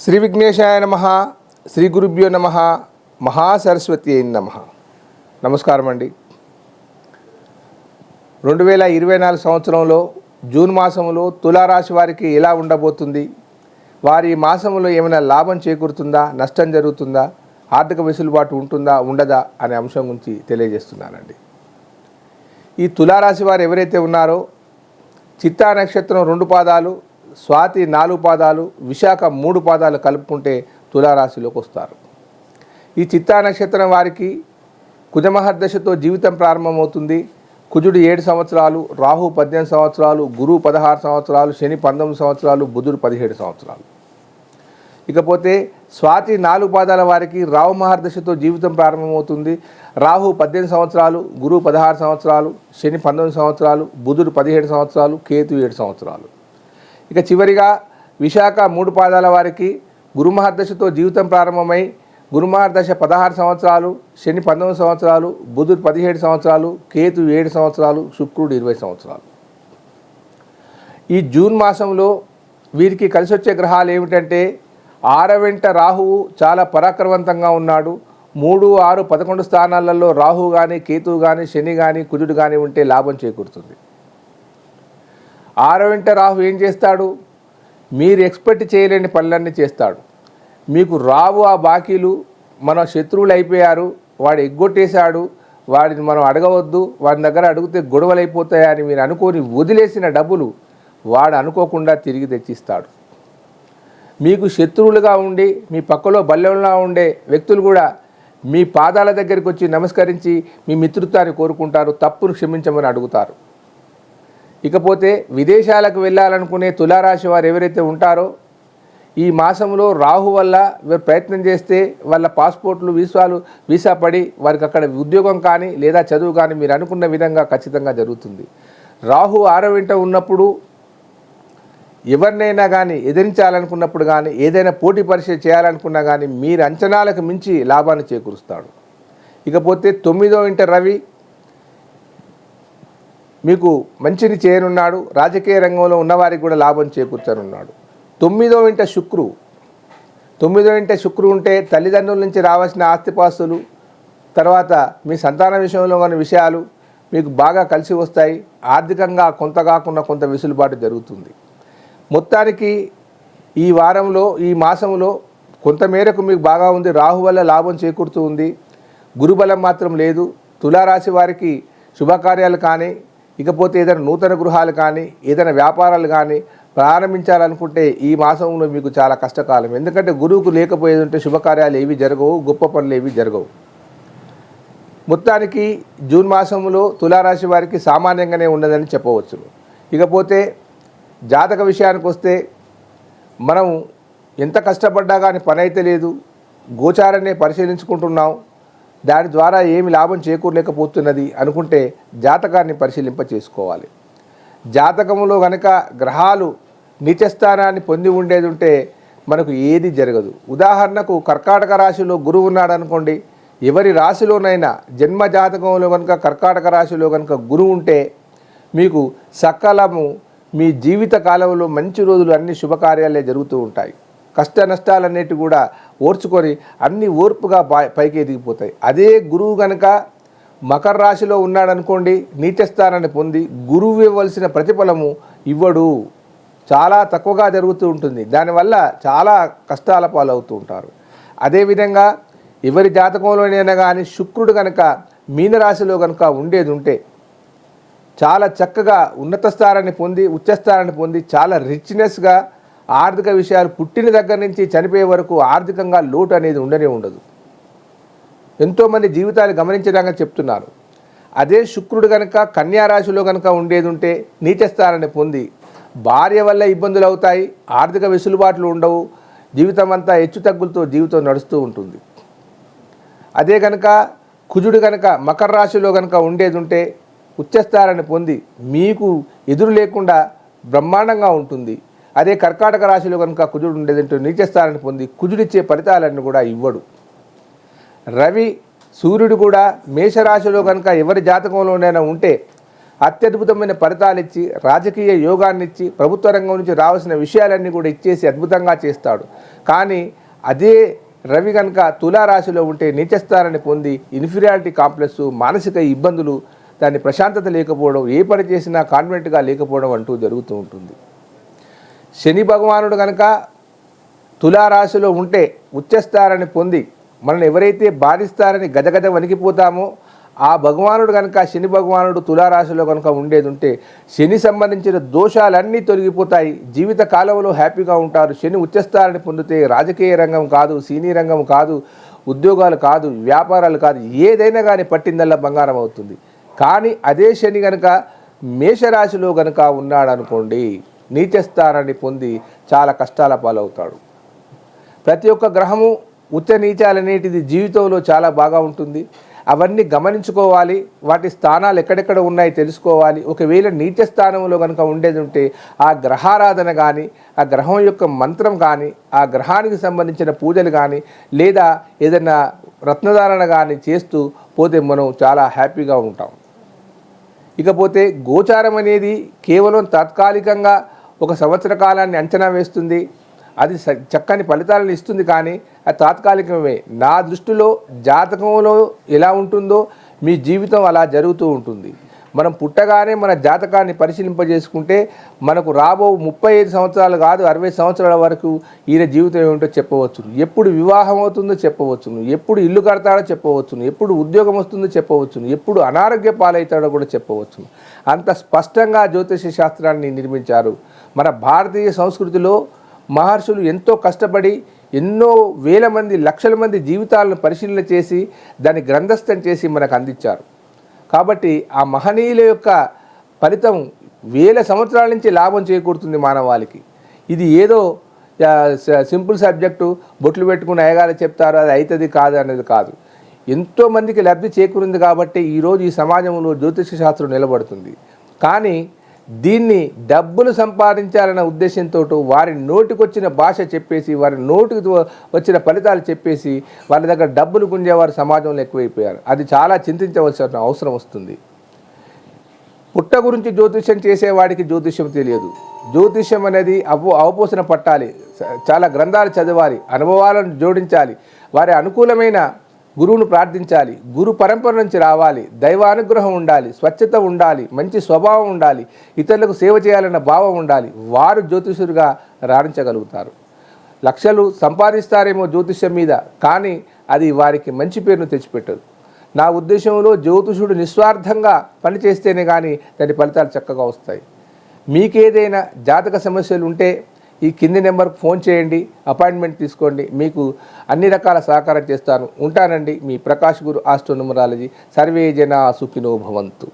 శ్రీ విఘ్నేశాయ నమ శ్రీ గురుభ్యో నమ మహాసరస్వతి అయిన నమ. నమస్కారం అండి. రెండు వేల ఇరవై నాలుగు సంవత్సరంలో జూన్ మాసంలో తులారాశి వారికి ఎలా ఉండబోతుంది? వారి మాసంలో ఏమైనా లాభం చేకూరుతుందా? నష్టం జరుగుతుందా? ఆర్థిక వెసులుబాటు ఉంటుందా? ఉండదా? అనే అంశం గురించి తెలియజేస్తున్నానండి. ఈ తులారాశి వారు ఎవరైతే ఉన్నారో చిత్తా నక్షత్రం రెండు పాదాలు స్వాతి నాలుగు పాదాలు విశాఖ మూడు పాదాలు కలుపుకుంటే తులారాశిలోకి వస్తారు. ఈ చిత్తా నక్షత్రం వారికి కుజమహర్దశతో జీవితం ప్రారంభమవుతుంది. కుజుడు ఏడు సంవత్సరాలు రాహు పద్దెనిమిది సంవత్సరాలు గురువు పదహారు సంవత్సరాలు శని పంతొమ్మిది సంవత్సరాలు బుధుడు పదిహేడు సంవత్సరాలు. ఇకపోతే స్వాతి నాలుగు పాదాల వారికి రాహు మహర్దశతో జీవితం ప్రారంభమవుతుంది. రాహు పద్దెనిమిది సంవత్సరాలు గురువు పదహారు సంవత్సరాలు శని పంతొమ్మిది సంవత్సరాలు బుధుడు పదిహేడు సంవత్సరాలు కేతు ఏడు సంవత్సరాలు. ఇక చివరిగా విశాఖ మూడు పాదాల వారికి గురుమహర్దశతో జీవితం ప్రారంభమై గురుమహర్దశ పదహారు సంవత్సరాలు శని పంతొమ్మిది సంవత్సరాలు బుధుడు పదిహేడు సంవత్సరాలు కేతు ఏడు సంవత్సరాలు శుక్రుడు ఇరవై సంవత్సరాలు. ఈ జూన్ మాసంలో వీరికి కలిసి వచ్చే గ్రహాలు ఏమిటంటే ఆరవెంట రాహువు చాలా పరాక్రమవంతంగా ఉన్నాడు. మూడు ఆరు పదకొండు స్థానాలలో రాహు కానీ కేతువు కానీ శని కానీ కుజుడు కానీ ఉంటే లాభం చేకూరుతుంది. ఆరవెంట రాహు ఏం చేస్తాడు? మీరు ఎక్స్పెక్ట్ చేయలేని పనులన్నీ చేస్తాడు. మీకు రావు ఆ బాకీలు మన శత్రువులు అయిపోయారు వాడు ఎగ్గొట్టేశాడు వాడిని మనం అడగవద్దు వాడి దగ్గర అడిగితే గొడవలు అయిపోతాయని మీరు అనుకొని వదిలేసిన డబ్బులు వాడు అనుకోకుండా తిరిగి తెచ్చిస్తాడు. మీకు శత్రువులుగా ఉండి మీ పక్కలో బల్లెంలా ఉండే వ్యక్తులు కూడా మీ పాదాల దగ్గరికి వచ్చి నమస్కరించి మీ మిత్రుత్వాన్ని కోరుకుంటారు తప్పును క్షమించమని అడుగుతారు. ఇకపోతే విదేశాలకు వెళ్ళాలనుకునే తులారాశి వారు ఎవరైతే ఉంటారో ఈ మాసంలో రాహు వల్ల వీరు ప్రయత్నం చేస్తే వాళ్ళ పాస్పోర్ట్లు వీసాలు వీసా పడి వారికి అక్కడ ఉద్యోగం కానీ లేదా చదువు కానీ మీరు అనుకున్న విధంగా ఖచ్చితంగా జరుగుతుంది. రాహు ఆరో వెంట ఉన్నప్పుడు ఎవరినైనా కానీ ఎదిరించాలనుకున్నప్పుడు కానీ ఏదైనా పోటీ పరీక్ష చేయాలనుకున్నా కానీ మీరు అంచనాలకు మించి లాభాన్ని చేకూరుస్తాడు. ఇకపోతే తొమ్మిదో ఇంట రవి మీకు మంచిని చేయనున్నాడు రాజకీయ రంగంలో ఉన్నవారికి కూడా లాభం చేకూర్చనున్నాడు. తొమ్మిదో ఇంట శుక్రు. తొమ్మిదో ఇంట శుక్రు ఉంటే తల్లిదండ్రుల నుంచి రావాల్సిన ఆస్తిపాస్తులు తర్వాత మీ సంతాన విషయంలో కొన్ని విషయాలు మీకు బాగా కలిసి వస్తాయి. ఆర్థికంగా కొంత కాకుండా కొంత వెసులుబాటు జరుగుతుంది. మొత్తానికి ఈ వారంలో ఈ మాసంలో కొంతమేరకు మీకు బాగా ఉంది. రాహు వల్ల లాభం చేకూరుతూ ఉంది. గురుబలం మాత్రం లేదు. తులారాశి వారికి శుభకార్యాలు కానీ ఇకపోతే ఏదైనా నూతన గృహాలు కానీ ఏదైనా వ్యాపారాలు కానీ ప్రారంభించాలనుకుంటే ఈ మాసంలో మీకు చాలా కష్టకాలం. ఎందుకంటే గురువుకు లేకపోయేది ఉంటే శుభకార్యాలు ఏవి జరగవు గొప్ప పనులు ఏవి జరగవు. మొత్తానికి జూన్ మాసంలో తులారాశి వారికి సామాన్యంగానే ఉన్నదని చెప్పవచ్చు. ఇకపోతే జాతక విషయానికి వస్తే మనం ఎంత కష్టపడ్డా కానీ పని అయితే లేదు. గోచారాన్ని పరిశీలించుకుంటున్నాం. దాని ద్వారా ఏమి లాభం చేకూరలేకపోతున్నది అనుకుంటే జాతకాన్ని పరిశీలింప చేసుకోవాలి జాతకంలో కనుక గ్రహాలు నీచస్థానాన్ని పొంది ఉండేది ఉంటే మనకు ఏది జరగదు. ఉదాహరణకు కర్కాటక రాశిలో గురువు ఉన్నాడు అనుకోండి ఎవరి రాశిలోనైనా జన్మ జాతకంలో కనుక కర్కాటక రాశిలో కనుక గురువు ఉంటే మీకు సకలము మీ జీవిత కాలంలో మంచి రోజులు అన్ని శుభకార్యాలే జరుగుతూ ఉంటాయి. కష్ట నష్టాలన్నిటి కూడా ఓర్చుకొని అన్ని ఓర్పుగా పై- పైకి ఎదిగిపోతాయి. అదే గురువు గనక మకర రాశిలో ఉన్నాడనుకోండి నీచస్థానాన్ని పొంది గురువు ఇవ్వవలసిన ప్రతిఫలము ఇవ్వడు. చాలా తక్కువగా జరుగుతూ ఉంటుంది. దానివల్ల చాలా కష్టాల పాలవుతూ ఉంటారు. అదేవిధంగా ఎవరి జాతకంలోనైనా కానీ శుక్రుడు కనుక మీనరాశిలో కనుక ఉండేది ఉంటే చాలా చక్కగా ఉన్నత స్థానాన్ని పొంది ఉచ్చస్థానాన్ని పొంది చాలా రిచ్నెస్గా ఆర్థిక విషయాలు పుట్టిన దగ్గర నుంచి చనిపోయే వరకు ఆర్థికంగా లోటు అనేది ఉండనే ఉండదు. ఎంతోమంది జీవితాలు గమనించడానికి చెప్తున్నారు. అదే శుక్రుడు కనుక కన్యారాశిలో కనుక ఉండేది ఉంటే నీచస్థానాన్ని పొంది భార్య వల్ల ఇబ్బందులు అవుతాయి ఆర్థిక వెసులుబాట్లు ఉండవు జీవితం అంతా హెచ్చు తగ్గులతో జీవితం నడుస్తూ ఉంటుంది. అదే కనుక కుజుడు కనుక మకర రాశిలో కనుక ఉండేది ఉంటే ఉచ్చస్థానాన్ని పొంది మీకు ఎదురు లేకుండా బ్రహ్మాండంగా ఉంటుంది. అదే కర్కాటక రాశిలో కనుక కుజుడు ఉండేదంటూ నీచస్థానాన్ని పొంది కుజుడిచ్చే ఫలితాలన్నీ కూడా ఇవ్వడు. రవి సూర్యుడు కూడా మేషరాశిలో కనుక ఎవరి జాతకంలోనైనా ఉంటే అత్యద్భుతమైన ఫలితాలు ఇచ్చి రాజకీయ యోగాన్ని ఇచ్చి ప్రభుత్వ రంగం నుంచి రావాల్సిన విషయాలన్నీ కూడా ఇచ్చేసి అద్భుతంగా చేస్తాడు. కానీ అదే రవి కనుక తులారాశిలో ఉంటే నీచస్థానాన్ని పొంది ఇన్ఫీరియారిటీ కాంప్లెక్స్ మానసిక ఇబ్బందులు దాని ప్రశాంతత లేకపోవడం ఏ పని చేసినా కాన్ఫిడెంట్గా లేకపోవడం అంటూ జరుగుతూ ఉంటుంది. శని భగవానుడు కనుక తులారాశిలో ఉంటే ఉచ్చస్తారని పొంది మనల్ని ఎవరైతే బాధిస్తారని గజగజ వణికిపోతామో ఆ భగవానుడు కనుక శని భగవానుడు తులారాశిలో కనుక ఉండేది ఉంటే శని సంబంధించిన దోషాలన్నీ తొలగిపోతాయి. జీవిత కాలంలో హ్యాపీగా ఉంటారు. శని ఉచ్చస్తారని పొందితే రాజకీయ రంగం కాదు సినీ రంగం కాదు ఉద్యోగాలు కాదు వ్యాపారాలు కాదు ఏదైనా కానీ పట్టిందల్లా బంగారం అవుతుంది. కానీ అదే శని కనుక మేషరాశిలో కనుక ఉన్నాడు అనుకోండి నీచస్థానాన్ని పొంది చాలా కష్టాల పాలవుతాడు. ప్రతి ఒక్క గ్రహము ఉచ్చ నీచాలనేటిది జీవితంలో చాలా బాగా ఉంటుంది. అవన్నీ గమనించుకోవాలి. వాటి స్థానాలు ఎక్కడెక్కడ ఉన్నాయి తెలుసుకోవాలి. ఒకవేళ నీచ స్థానంలో కనుక ఉండేది ఉంటే ఆ గ్రహారాధన కానీ ఆ గ్రహం యొక్క మంత్రం కానీ ఆ గ్రహానికి సంబంధించిన పూజలు కానీ లేదా ఏదైనా రత్నధారణ కానీ చేస్తూ పోతే మనం చాలా హ్యాపీగా ఉంటాం. ఇకపోతే గోచారం అనేది కేవలం తాత్కాలికంగా ఒక సంవత్సర కాలాన్ని అంచనా వేస్తుంది. అది చక్కని ఫలితాలను ఇస్తుంది కానీ అది తాత్కాలికమే. నా దృష్టిలో జాతకంలో ఎలా ఉంటుందో మీ జీవితం అలా జరుగుతూ ఉంటుంది. మనం పుట్టగానే మన జాతకాన్ని పరిశీలింపజేసుకుంటే మనకు రాబో ముప్పై ఐదు సంవత్సరాలు కాదు అరవై సంవత్సరాల వరకు ఈయన జీవితం ఏమిటో చెప్పవచ్చును ఎప్పుడు వివాహం అవుతుందో చెప్పవచ్చును ఎప్పుడు ఇల్లు కడతాడో చెప్పవచ్చును ఎప్పుడు ఉద్యోగం వస్తుందో చెప్పవచ్చును ఎప్పుడు అనారోగ్య పాలవుతాడో కూడా చెప్పవచ్చును అంత స్పష్టంగా జ్యోతిష శాస్త్రాన్ని నిర్మించారు మన భారతీయ సంస్కృతిలో మహర్షులు ఎంతో కష్టపడి ఎన్నో వేల మంది లక్షల మంది జీవితాలను పరిశీలన చేసి దాన్ని గ్రంథస్థం చేసి మనకు అందించారు. కాబట్టి ఆ మహనీయుల యొక్క ఫలితం వేల సంవత్సరాల నుంచి లాభం చేకూరుతుంది మానవాళికి. ఇది ఏదో సింపుల్ సబ్జెక్టు బొట్లు పెట్టుకుని అయ్యగారు చెప్తారు అది అవుతుంది కాదు అనేది కాదు. ఎంతోమందికి లబ్ధి చేకూరింది కాబట్టి ఈరోజు ఈ సమాజంలో జ్యోతిష శాస్త్రం నిలబడుతుంది. కానీ దీన్ని డబ్బులు సంపాదించాలన్న ఉద్దేశంతో వారి నోటికొచ్చిన భాష చెప్పేసి వారి నోటికి వచ్చిన ఫలితాలు చెప్పేసి వాళ్ళ దగ్గర డబ్బులు గుంజేవారు సమాజంలో ఎక్కువైపోయారు. అది చాలా చింతించవలసిన అవసరం వస్తుంది. పుట్ట గురించి జ్యోతిష్యం చేసేవాడికి జ్యోతిష్యం తెలియదు. జ్యోతిష్యం అనేది అవ అవపోసన పట్టాలి. చాలా గ్రంథాలు చదవాలి అనుభవాలను జోడించాలి. వారి అనుకూలమైన గురువును ప్రార్థించాలి. గురు పరంపర నుంచి రావాలి. దైవానుగ్రహం ఉండాలి. స్వచ్ఛత ఉండాలి. మంచి స్వభావం ఉండాలి. ఇతరులకు సేవ చేయాలన్న భావం ఉండాలి. వారు జ్యోతిషులుగా రాణించగలుగుతారు. లక్షలు సంపాదిస్తారేమో జ్యోతిష్యం మీద కానీ అది వారికి మంచి పేరును తెచ్చిపెట్టదు. నా ఉద్దేశంలో జ్యోతిషుడు నిస్వార్థంగా పనిచేస్తేనే కానీ దాని ఫలితాలు చక్కగా వస్తాయి. మీకేదైనా జాతక సమస్యలు ఉంటే ఈ కింది నెంబర్కి ఫోన్ చేయండి అపాయింట్మెంట్ తీసుకోండి మీకు అన్ని రకాల సహకారం చేస్తాను. ఉంటానండి మీ ప్రకాష్ గురు ఆస్ట్రోనమరాలజీ. సర్వే జన సుఖినో భవంతు.